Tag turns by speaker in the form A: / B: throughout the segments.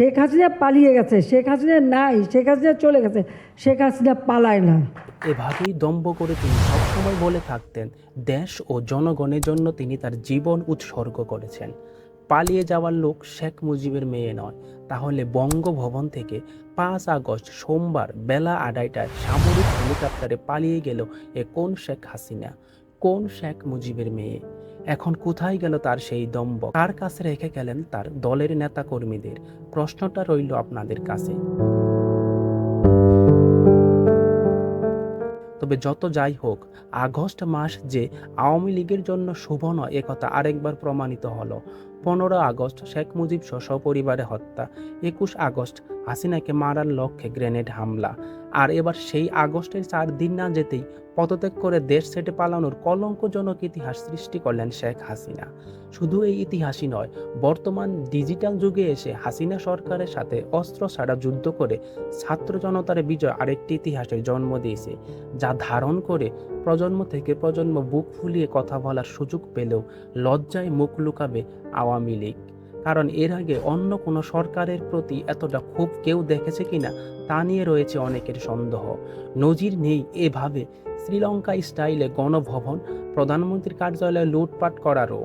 A: শেখ হাসিনা পালিয়ে গেছে, শেখ হাসিনা নাই, শেখ হাসিনা চলে গেছে, শেখ হাসিনা পালায় না।
B: এভাবেই দম্ভ করে তিনি সবসময় বলে থাকতেন, দেশ ও জনগণের জন্য তিনি তার জীবন উৎসর্গ করেছেন। পালিয়ে যাওয়ার লোক শেখ মুজিবের মেয়ে নয়, তাহলে বঙ্গভবন থেকে পাঁচ আগস্ট সোমবার বেলা আড়াইটায় সামরিক হেলিকপ্টারে পালিয়ে গেল এ কোন শেখ হাসিনা? কোন শেখ মুজিবের মেয়ে? এখন কোথায় গেল তার সেই দম্ভ কার কাছে রেখে গেলেন তার দলের নেতা কর্মীদের প্রশ্নটা রইল আপনাদের কাছে। তবে যত যাই হোক, আগস্ট মাস যে আওয়ামী লীগের জন্য শুভ নয় একথা আরেকবার প্রমাণিত হলো। পনেরো আগস্ট শেখ মুজিব সহ সপরিবারে হত্যা, একুশ আগস্ট হাসিনাকে মারার লক্ষ্যে গ্রেনেড হামলা। আর এবার সেই আগস্টের চার দিন না যেতেই পদত্যাগ করে দেশ ছেড়ে পালানোর কলঙ্কজনক ইতিহাস সৃষ্টি করলেন শেখ হাসিনা। শুধু এই ইতিহাসই নয়, বর্তমান ডিজিটাল যুগে এসে হাসিনা সরকারের সাথে অস্ত্র ছাড়া যুদ্ধ করে ছাত্র জনতার বিজয় আরেকটি ইতিহাসের জন্ম দিয়েছে, যা ধারণ করে প্রজন্ম থেকে প্রজন্ম বুক ফুলিয়ে কথা বলার সুযোগ পেলেও লজ্জায় মুখ লুকাবে আওয়ামী লীগ। কারণ এর আগে অন্য কোনো সরকারের প্রতি এতটা ক্ষোভ কেউ দেখেছে কিনা তা নিয়ে রয়েছে অনেকের সন্দেহ। নজির নেই এভাবে শ্রীলঙ্কা স্টাইলে গণভবন, প্রধানমন্ত্রীর কার্যালয়ে লুটপাট করারও।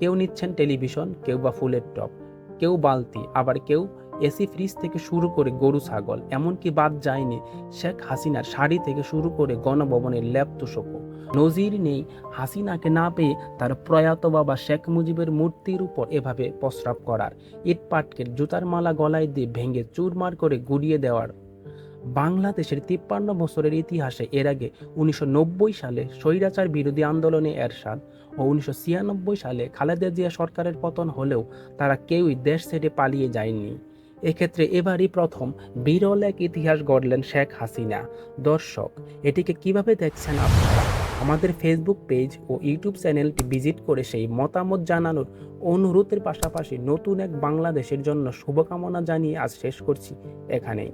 B: কেউ নিচ্ছেন টেলিভিশন, কেউ বা ফুলের টপ কেউ বালতি, আবার কেউ এসি ফ্রিজ থেকে শুরু করে গরু ছাগল। এমনকি বাদ যায়নি শেখ হাসিনার শাড়ি থেকে শুরু করে গণভবনের ল্যাব তুষকও নজির নেই, হাসিনাকে না পেয়ে তার প্রয়াত বাবা শেখ মুজিবের মূর্তির উপর এভাবে প্রস্রাব করার। ইট পাটকের জুতার মালা গলায় দিয়ে ভেঙে চুরমার করে গুড়িয়ে দেওয়ার। বাংলাদেশের তিপ্পান্ন বছরের ইতিহাসে এর আগে উনিশশো নব্বই সালে স্বৈরাচার বিরোধী আন্দোলনে এরশাদ ও উনিশশো ছিয়ানব্বই সালে খালেদা জিয়া সরকারের পতন হলেও তারা কেউই দেশ ছেড়ে পালিয়ে যায়নি। এক্ষেত্রে এবারই প্রথম বিরল এক ইতিহাস গড়লেন শেখ হাসিনা। দর্শক, এটিকে কীভাবে দেখছেন আপনারা? আমাদের ফেসবুক পেজ ও ইউটিউব চ্যানেলটি ভিজিট করে সেই মতামত জানানোর অনুরোধের পাশাপাশি নতুন এক বাংলাদেশের জন্য শুভকামনা জানিয়ে আজ শেষ করছি। এখানেই।